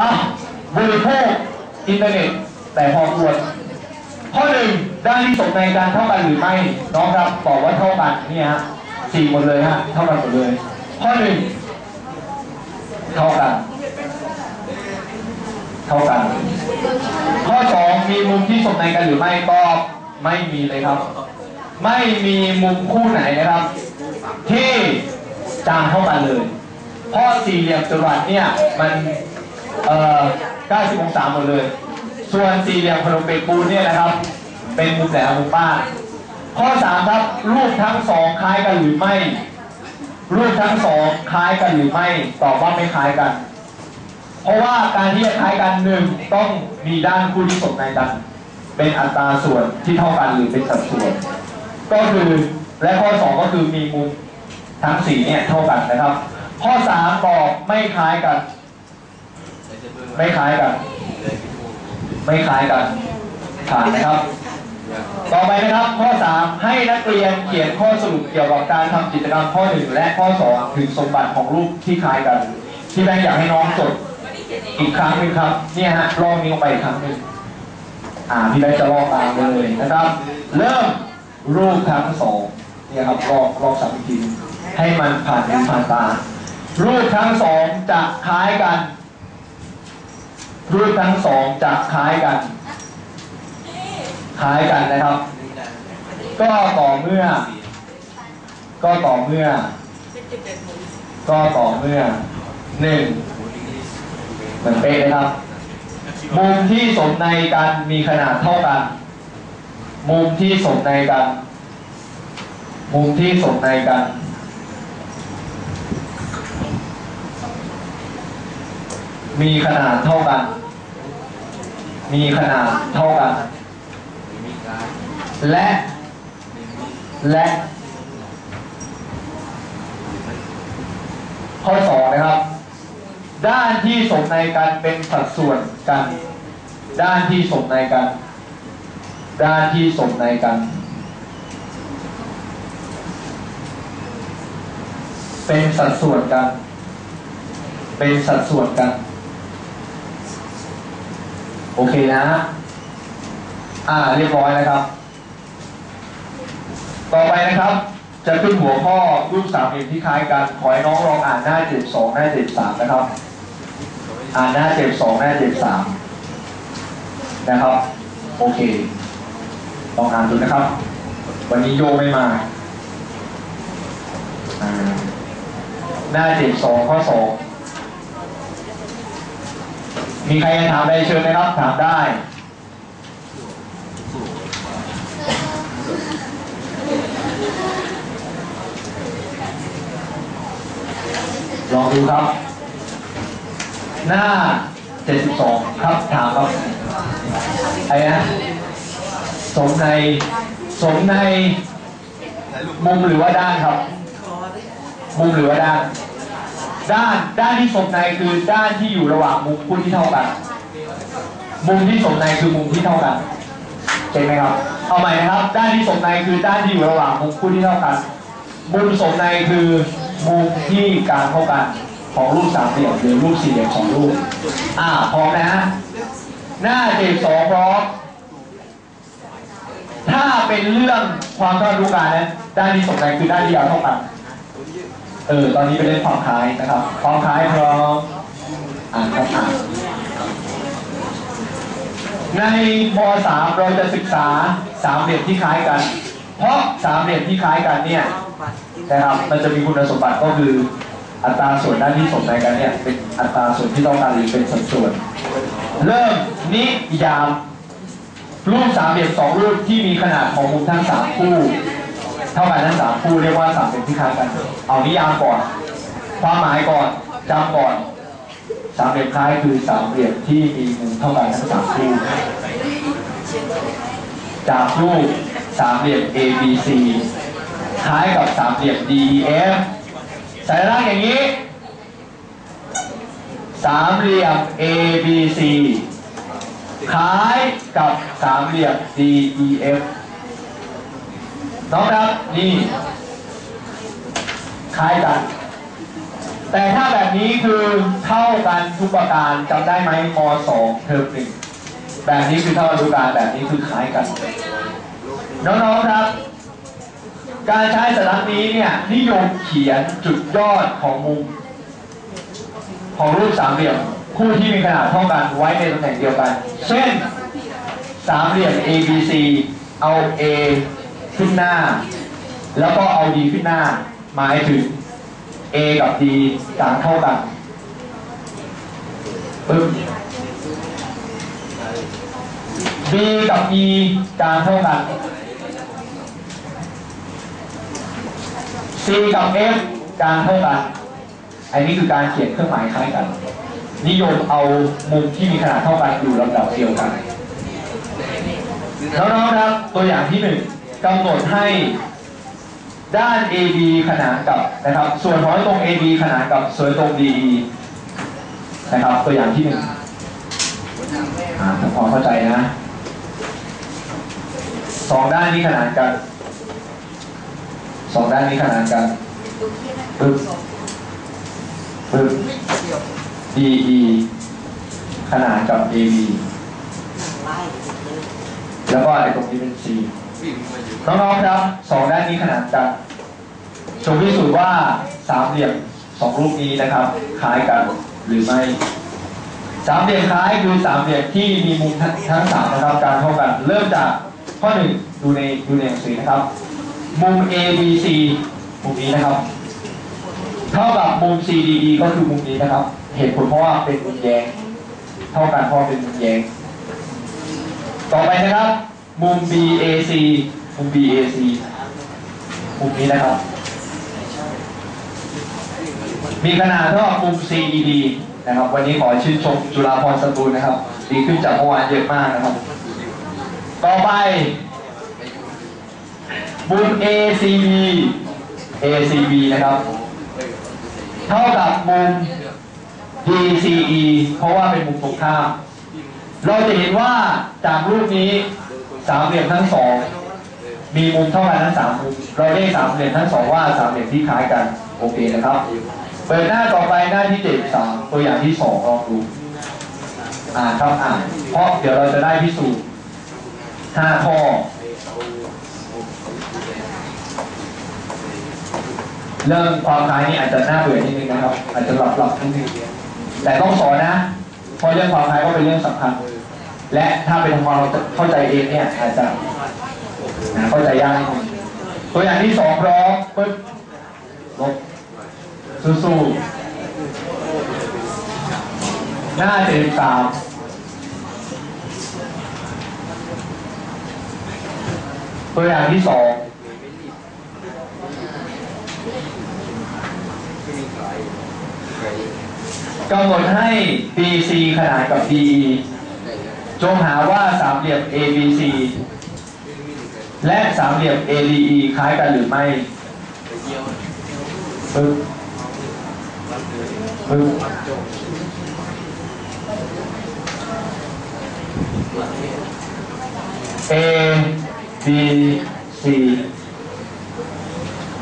อะบริโภคอินเทอร์เน็ตแต่พอควรข้อหนึ่งด้านที่สมในการเท่ากันหรือไม่น้องครับบอกว่าเท่ากันเนี่ยฮะสี่หมดเลยฮะเท่ากันหมดเลย ข้อหนึ่งเท่ากัน เท่ากัน ข้อสองมีมุมที่สมในกันหรือไม่ก็ไม่มีเลยครับ ไม่มีมุมคู่ไหนนะครับ ที่จางเท่ากันเลยเพราะสี่เหลี่ยมจัตุรัสเนี่ยมัน เอ่อ90องศาหมดเลย ส่วนสี่เหลี่ยมขนมเปียกปูนเนี่ยนะครับ เป็นมุมแหลมมุมป้านข้อสามครับรูปทั้งสองคล้ายกันหรือไม่ รูปทั้งสองคล้ายกันหรือไม่ตอบว่าไม่คล้ายกัน เพราะว่าการที่จะคล้ายกันหนึ่งต้องมีด้านคู่ที่สมในกัน เป็นอัตราส่วนที่เท่ากันหรือเป็นสัดส่วน ก็คือและข้อสองก็คือมีมุมทั้งสี่เนี่ยเท่ากันนะครับ ข้อสามตอบไม่คล้ายกัน ไม่คล้ายกัน ไม่คล้ายกันผ่านนะครับ ต่อไปนะครับข้อ 3 ให้นักเรียนเขียนข้อสรุปเกี่ยวกับการทำกิจกรรมข้อ 1 และข้อ 2 ถึงสมบัติของรูปที่คล้ายกัน ที่แบงค์อยากให้น้องจดอีกครั้งหนึ่งครับ เนี่ยฮะลองนิ้วไปอีกครั้งหนึ่งอ่าพี่แบงค์จะลองตามเลยนะครับ เริ่มรูปทั้งสองเนี่ยครับลองลองสับอีกทีให้มันผ่านหูผ่านตารูปทั้งสองจะคล้ายกัน รูปทั้งสองจะคล้ายกันคล้ายกันนะครับ ก็ต่อเมื่อ ก็ต่อเมื่อ ก็ต่อเมื่อหนึ่งเหมือนเป๊ะนะครับมุมที่สมในกันมีขนาดเท่ากัน มุมที่สมในกัน มุมที่สมในกัน มีขนาดเท่ากัน มีขนาดเท่ากัน และ และ ข้อสองนะครับ ด้านที่สมในกันเป็นสัดส่วนกัน ด้านที่สมในกัน ด้านที่สมในกัน เป็นสัดส่วนกัน เป็นสัดส่วนกัน โอเคนะ อ่า เรียบร้อยนะครับ ต่อไปนะครับ จะขึ้นหัวข้อรูปสามเหลี่ยมที่คล้ายกัน ขอให้น้องลองอ่านหน้าเจ็ดสองหน้าเจ็ดสามนะครับ อ่านหน้าเจ็ดสองหน้าเจ็ดสามนะครับ โอเค ลองอ่านดูนะครับ วันนี้โยไม่มา หน้าเจ็ดสองข้อสอง มีใครจะถามอะไรเชิญนะครับถามได้ลองดูครับ หน้า 72 ครับถามครับไอ้นะสมในสมในมุมหรือว่าด้านครับ มุมหรือว่าด้าน ด้านด้านที่สมในคือด้านที่อยู่ระหว่างมุมคู่ที่เท่ากัน มุมที่สมในคือมุมที่เท่ากันเห็นไหมครับ เอาใหม่นะครับ ด้านที่สมในคือด้านที่อยู่ระหว่างมุมคู่ที่เท่ากัน มุมสมในคือมุมที่การเท่ากันของรูปสามเหลี่ยมหรือรูปสี่เหลี่ยมของรูป อ่าพร้อมนะฮะหน้าเจ็ดสองพร้อมถ้าเป็นเรื่องความเท่ารู้การนะด้านที่สมในคือด้านที่ยาวเท่ากัน เออ ตอนนี้เป็นเรื่องความคล้ายนะครับความคล้ายพร้อมอ่านครับอ่านในม .3 เราจะศึกษาสามเหลี่ยมที่คล้ายกัน เพราะสามเหลี่ยมที่คล้ายกันเนี่ยนะครับ มันจะมีคุณสมบัติก็คืออัตราส่วนด้านที่สมในกันเนี่ยเป็นอัตราส่วนที่ต้องการหรือเป็นสัดส่วน เริ่มนิยามรูปสามเหลี่ยมสองรูปที่มีขนาดของมุมทั้งสามคู่ เท่ากันทั้งสามคู่เรียกว่าสามเหลี่ยมที่คล้ายกัน เอานิยามก่อน ความหมายก่อนจำก่อนสามเหลี่ยมคล้ายคือสามเหลี่ยมที่มีมุมเท่ากันทั้งสามคู่จากรูปสามเหลี่ยม A B C คล้ายกับสามเหลี่ยม D E F สัญลักษณ์อย่างนี้ สามเหลี่ยม A B C คล้ายกับสามเหลี่ยม DEF น้องครับนี่คล้ายกัน แต่ถ้าแบบนี้คือเท่ากันทุกประการจำได้ไหมมสองเทอมหนึ่งแบบนี้คือเท่ากันทุกปการแบบนี้คือคล้ายกัน น้องๆครับ การใช้สัญลักษณ์นี้เนี่ยนิยมเขียนจุดยอดของมุม ของรูปสามเหลี่ยมคู่ที่มีขนาดเท่ากันไว้ในตำแหน่งเดียวกัน เช่นสามเหลี่ยม ABC เอา A ขึ้นหน้า แล้วก็เอา D ขึ้นหน้าหมายถึง A กับ D ต่างเท่ากันปึ๊บ B กับ E ต่างเท่ากัน C กับ F ต่างเท่ากัน อันนี้คือการเขียนเครื่องหมายคล้ายกัน นิยมเอามุมที่มีขนาดเท่ากันอยู่ลำดับเดียวกันน้องๆครับตัวอย่างที่หนึ่ง กำหนดให้ด้าน AB ขนานกับนะครับ ส่วนของตรง AB ขนานกับส่วนตรง DE นะครับ ตัวอย่างที่หนึ่งอ่าทำความเข้าใจนะสองด้านนี้ขนานกันสองด้านนี้ขนานกันปึ๊บปึ๊บ DE ขนานกับ AB แล้วก็ไอ้ตรงนี้เป็น C น้องๆครับสองด้านนี้ขนานกันจงพิสูจน์ว่าสามเหลี่ยมสองรูปนี้นะครับ คล้ายกันหรือไม่สามเหลี่ยมคล้ายคือสามเหลี่ยมที่มีมุมทั้งทั้งสามนะครับ การเท่ากัน เริ่มจากข้อหนึ่งดูในดูในหนังสือนะครับ มุม A B C มุมนี้นะครับ เท่ากับมุม C D E ก็คือมุมนี้นะครับ เหตุผลเพราะว่าเป็นมุมแยง เท่ากันเพราะเป็นมุมแยง ต่อไปนะครับ มุม BAC มุม BAC มุมนี้นะครับ มีขนาดเท่ากับมุม CED นะครับ วันนี้ขอชื่นชมจุฬาภรณ์สตูลนะครับ ดีขึ้นจากเมื่อวานเยอะมากนะครับ ต่อไป มุม ACB ACB นะครับ เท่ากับมุม DCE เพราะว่าเป็นมุมตรงข้าม เราจะเห็นว่าจากรูปนี้ สามเหลี่ยมทั้งสองมีมุมเท่ากันทั้งสามมุมเราเรียกสามเหลี่ยมทั้งสองว่าสามเหลี่ยมที่คล้ายกันโอเคนะครับ เปิดหน้าต่อไปหน้าที่เจ็ดสามตัวอย่างที่สองลองดูอ่านครับอ่านเพราะเดี๋ยวเราจะได้พิสูจน์ห้าข้อเรื่องความคล้ายนี่อาจจะน่าเบื่อนิดนึงนะครับ อาจจะหลับหลับนิดนึงแต่ต้องสอนนะเพราะเรื่องความคล้ายก็เป็นเรื่องสำคัญ และถ้าเป็นความเราเข้าใจเองเนี่ยอาจจะเข้าใจยากตัวอย่างที่สองพร้อมปึ๊บลบสู้ๆหน้าเจ็ดสามตัวอย่างที่สองกำหนดให้ BC ขนานกับ DE จงหาว่าสามเหลี่ยม ABC และสามเหลี่ยม ADE คล้ายกันหรือไม่ปึ๊บปึ๊บ A B C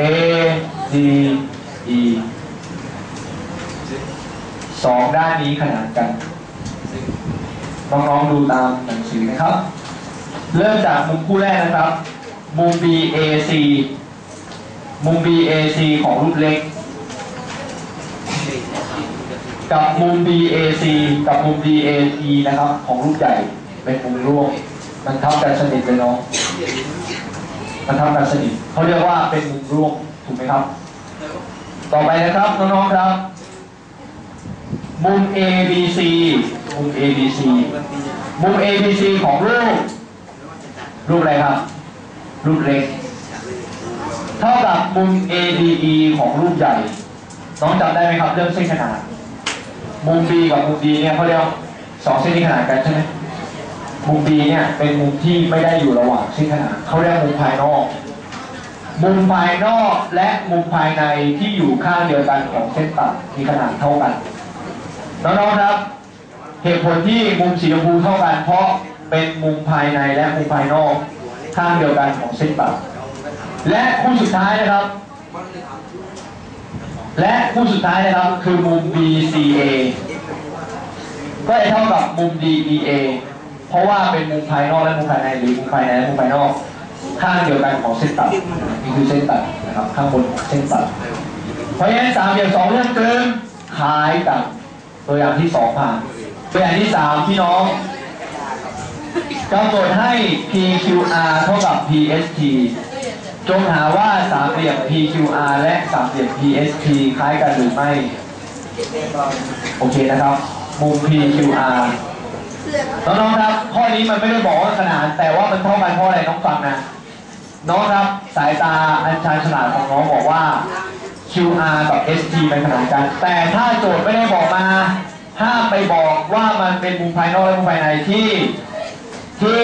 A D E สองด้านนี้ขนานกัน น้องๆดูตามหนังสือนะครับ เริ่มจากมุมคู่แรกนะครับ มุม BAC มุม BAC ของรูปเล็ก กับมุม BAC กับมุม BAE นะครับ ของรูปใหญ่เป็นมุมร่วมมันทับกันสนิทเลยเนาะมันทับกันสนิทเขาเรียกว่าเป็นมุมร่วมถูกไหมครับ ต่อไปนะครับน้องๆครับ มุม ABC มุม ABC มุม ABC ของรูป รูปอะไรครับ รูปเล็ก เท่ากับมุม ADE ของรูปใหญ่ น้องจำได้ไหมครับเรื่องเส้นขนาด มุม B กับมุม D เนี่ยเขาเรียกสองเส้นนี้ขนาดกันใช่ไหมมุม B เนี่ยเป็นมุมที่ไม่ได้อยู่ระหว่างเส้นขนาดเขาเรียกมุมภายนอก มุมภายนอกและมุมภายในที่อยู่ข้างเดียวกันของเส้นตัดมีขนาดเท่ากัน น้องๆครับ เหตุผลที่มุมสีชมพูเท่ากันเพราะเป็นมุมภายในและมุมภายนอกข้างเดียวกันของเส้นตัดและคู่สุดท้ายนะครับ และคู่สุดท้ายนะครับคือมุม BCA ก็จะเท่ากับมุม DEA เพราะว่าเป็นมุมภายนอกและมุมภายในหรือมุมภายในและมุมภายนอก ข้างเดียวกันของเส้นตัดนี่คือเส้นตัดนะครับข้างบนของเส้นตัดเพราะฉะนั้นสามเหลี่ยมสองเรื่องเกินคล้ายกับตัวอย่างที่สองผ่าน ตัวอย่างที่สามพี่น้องกำหนดให้ PQR เท่ากับ PST จงหาว่าสามเหลี่ยม PQR และสามเหลี่ยม PST คล้ายกันหรือไม่ โอเคนะครับ มุม PQR น้องๆครับ ข้อนี้มันไม่ได้บอกว่าขนานแต่ว่ามันเท่ากันเพราะอะไรน้องฟังนะ น้องครับสายตาอันชาญฉลาดของน้องบอกว่า QR กับ ST เป็นขนานกัน แต่ถ้าโจทย์ไม่ได้บอกมา ห้ามไปบอกว่ามันเป็นมุมภายนอกและมุมภายในที่ที่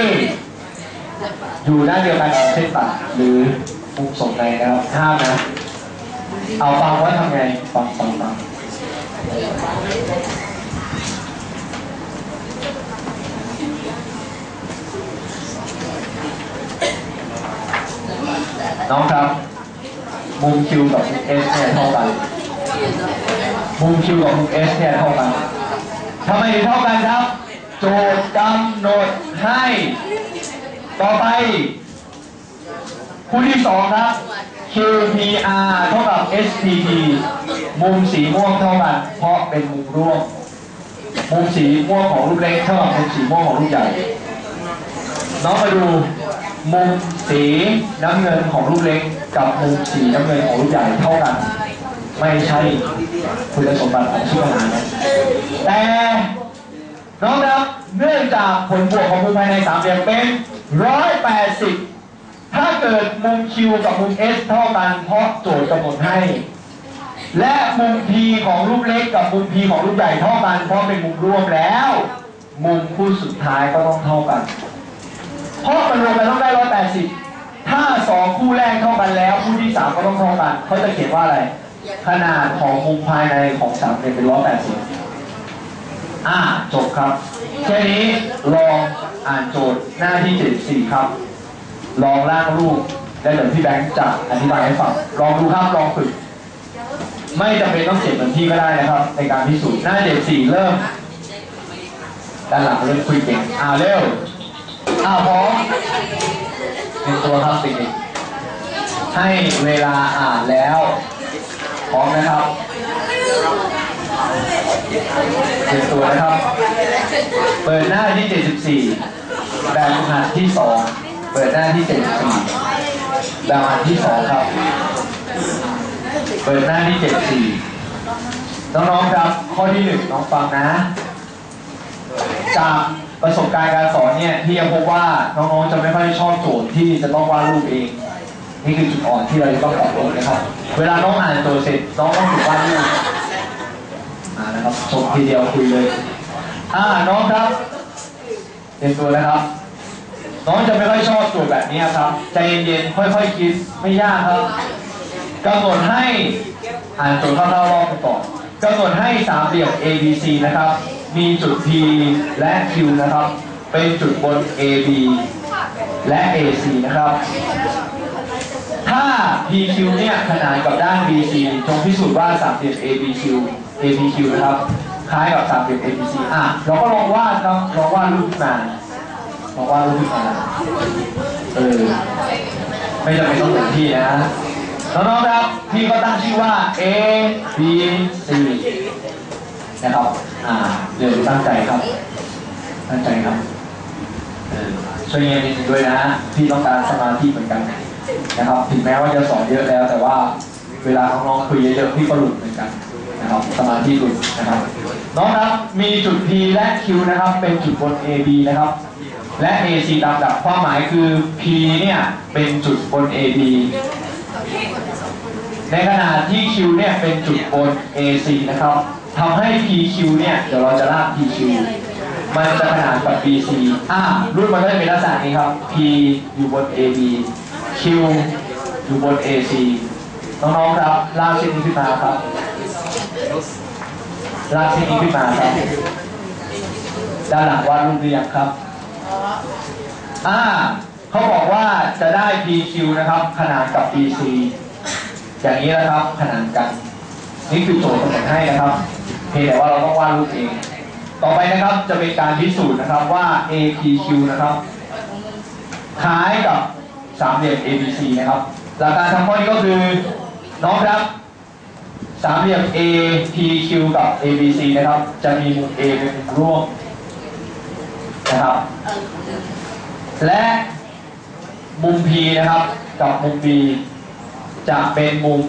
อยู่ด้านเดียวกันกับเส้นตัดหรือมุมส่งในนะครับห้ามนะ เอาฟังว่าทำไงฟังฟังฟังน้องครับ มุม Q กับมุม S เนี่ยเท่ากัน มุม Q กับมุม S เนี่ยเท่ากัน ทำไมถึงเท่ากันครับ โจทย์กำหนดให้ ต่อไปคู่ที่สองครับ QPR เท่ากับ SPT มุมสีม่วงเท่ากัน เพราะเป็นมุมร่วม มุมสีม่วงของลูกเล็กเท่ากับมุมสีม่วงของลูกใหญ่ น้องมาดูมุมสีน้ำเงินของลูกเล็ก กับมุมสีน้ำเงินของลูกใหญ่เท่ากัน ไม่ใช่คุณสมบัติของชื่ออานะแต่น้องครับเนื่องจากผลบวกของมุมภายในสามเหลี่ยมเป็นร้อยแปดสิบถ้าเกิดมุม Q กับมุม S เท่ากันเพราะโจทย์กำหนดให้ และมุม P ของลูกเล็กกับมุม P ของลูกใหญ่เท่ากันเพราะเป็นมุมร่วมแล้ว มุมคู่สุดท้ายก็ต้องเท่ากันเพราะมันรวมกันต้องได้ร้อยแปดสิบถ้าสองคู่แรกเท่ากันแล้ว คู่ที่สามก็ต้องเท่ากันเขาจะเขียนว่าอะไร ขนาดของมุมภายในของสามเหลี่ยมเป็นร้อยแปดสิบอ่าจบครับ แค่นี้ลองอ่านโจทย์หน้าที่เจ็ดสี่ครับ ลองร่างรูปและเดี๋ยวพี่แบงค์จะอธิบายให้ฟัง ลองดูครับลองฝึก ไม่จำเป็นต้องเขียเหมือนพี่ก็ได้นะครับ ในการพิสูจน์หน้าเจ็ดสี่เริ่มด้านหลังเริ่มคุยเก่งอ่าเร็วอ้าวพร้อมเป็นตัวครับเด็กๆให้เวลาอ่านแล้ว พร้อมนะครับเป็นตัวนะครับ เปิดหน้าที่ 74แบบหัดที่ 2 เปิดหน้าที่ 74แบบหัดที่ 2 ครับ เปิดหน้าที่ 74 น้องๆครับ ข้อที่ 1 น้องฟังนะ จากประสบการณ์การสอนเนี่ยที่ยังพบว่าน้องๆจะไม่ค่อยชอบโจทย์ที่จะต้องวาดรูปเอง นี่คือจุดอ่อนที่เราจะต้องปรับปรุงนะครับ เวลาน้องอ่านโจทย์เสร็จน้องต้องฝึกวาดรูปอ่านะครับชมทีเดียวคุยเลยอ่าน้องครับเตรียมตัวนะครับ น้องจะไม่ค่อยชอบโจทย์แบบนี้ครับ ใจเย็นๆค่อยๆคิดไม่ยากครับกำหนดให้อ่านโจทย์คร่าๆรอบก่อนกำหนดให้สามเหลี่ยม ABC นะครับ มีจุด P และ Q นะครับ เป็นจุดบน AB และ AC นะครับ PQ เนี่ยขนานกับด้าน BC จงพิสูจน์ว่าสามเหลี่ยม ABQ ABQ นะครับคล้ายกับสามเหลี่ยม ABC อะเราก็ลองวาดครับลองวาดรูปขึ้นมาลองวาดรูปขึ้นมาเออไม่จำเป็นต้องเหมือนพี่นะน้องๆครับพี่ก็ตั้งชื่อว่า A B C นะครับอ่าเดี๋ยวตั้งใจครับ ตั้งใจครับเออช่วยเงียบนิดนึงด้วยนะพี่ต้องการสมาธิเหมือนกัน นะครับถึงแม้ว่าจะสอนเยอะแล้ว แต่ว่าเวลาน้องๆคุยเยอะๆพี่ก็หลุดเหมือนกันนะครับสมาธิหลุดนะครับน้องครับมีจุด P และ Q นะครับ เป็นจุดบน AB นะครับ และ AC ตามดับความหมายคือ P เนี่ยเป็นจุดบน AB ในขณะที่ Q เนี่ยเป็นจุดบน AC นะครับทำให้ PQ เนี่ยเดี๋ยวเราจะลาก PQ มันจะขนานกับ BC อ่ารุ่นมันก็จะเป็นลักษณะนี้ครับ P อยู่บน AB Q อยู่บน AC น้องๆครับลากเส้นนี้ขึ้นมาครับลากเส้นนี้ขึ้นมาครับด้านหลังวาดรูปเรียงครับอ่าเขาบอกว่าจะได้ PQ นะครับ ขนานกับ BC อย่างนี้นะครับขนานกัน นี่คือโจทย์กำหนดให้นะครับเพียงแต่ว่าเราต้องวาดรูปเอง ต่อไปนะครับจะเป็นการพิสูจน์นะครับว่า APQ นะครับคล้ายกับ สามเหลี่ยม ABC นะครับหลักการทำข้อนี้ก็คือน้องครับสามเหลี่ยม APQ กับ ABC นะครับ จะมีมุม A เป็นมุมร่วมนะครับ และมุม P นะครับ กับมุม B จะเป็นมุม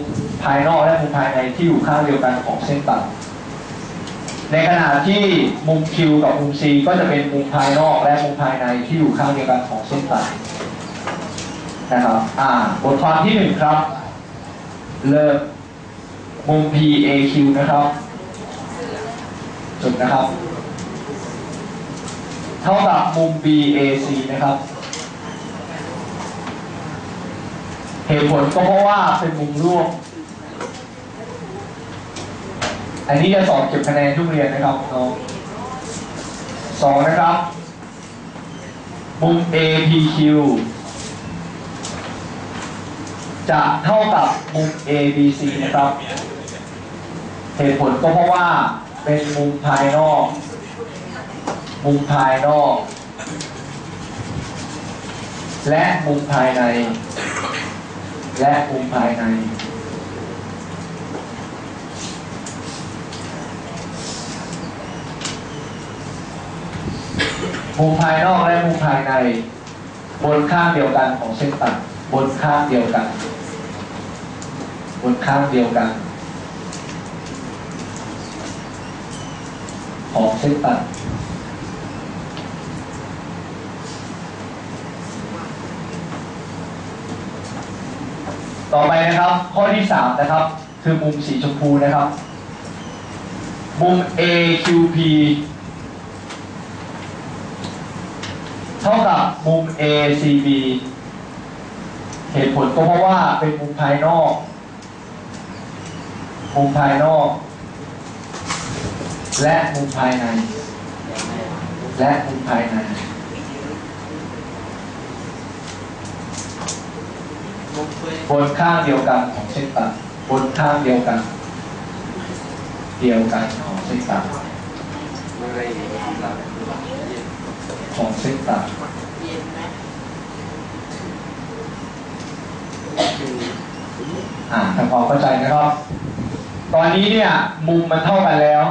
ภายนอกและมุมภายในที่อยู่ข้างเดียวกันของเส้นตัด ในขณะที่มุม Q กับมุม C ก็จะเป็นมุมภายนอกและมุมภายในที่อยู่ข้างเดียวกันของเส้นตัด นะครับ อ่า บทความที่หนึ่งครับเริ่มมุม PAQ นะครับ จุดนะครับ เท่ากับมุม BAC นะครับ เหตุผลก็เพราะว่าเป็นมุมร่วม อันนี้จะสอบเก็บคะแนนทุกเรียนนะครับน้องสองนะครับ มุม APQ จะเท่ากับมุม ABC นะครับ เหตุผลก็เพราะว่าเป็นมุมภายนอก มุมภายนอก และมุมภายใน และมุมภายใน มุมภายนอกและมุมภายใน บนข้างเดียวกันของเส้นตัด บนข้างเดียวกัน บนข้างเดียวกัน ของเส้นตัดต่อไปนะครับข้อที่สามนะครับ คือมุมสีชมพูนะครับ มุม AQP เท่ากับมุม ACB เหตุผลก็เพราะว่าเป็นมุมภายนอก มุมภายนอก และมุมภายใน และมุมภายใน บนข้างเดียวกันของเส้นตัดบนข้างเดียวกัน เดียวกันของเส้นตัดของเส้นตัด อ่าทำความเข้าใจนะครับ ตอนนี้เนี่ยมุมมันเท่ากันแล้ว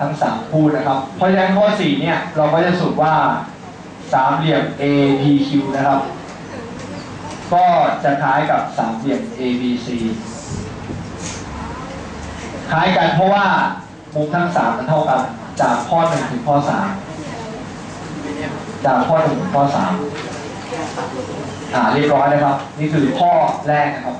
ทั้งสามคู่นะครับ เพราะฉะนั้นข้อสี่เนี่ยเราก็จะสรุปว่าสามเหลี่ยม APQ นะครับ ก็จะคล้ายกับสามเหลี่ยม ABC คล้ายกันเพราะว่ามุมทั้งสามมันเท่ากัน จากข้อหนึ่งถึงข้อสามจากข้อหนึ่งถึงข้อสามอ่าเรียบร้อยนะครับ นี่คือข้อแรกนะครับ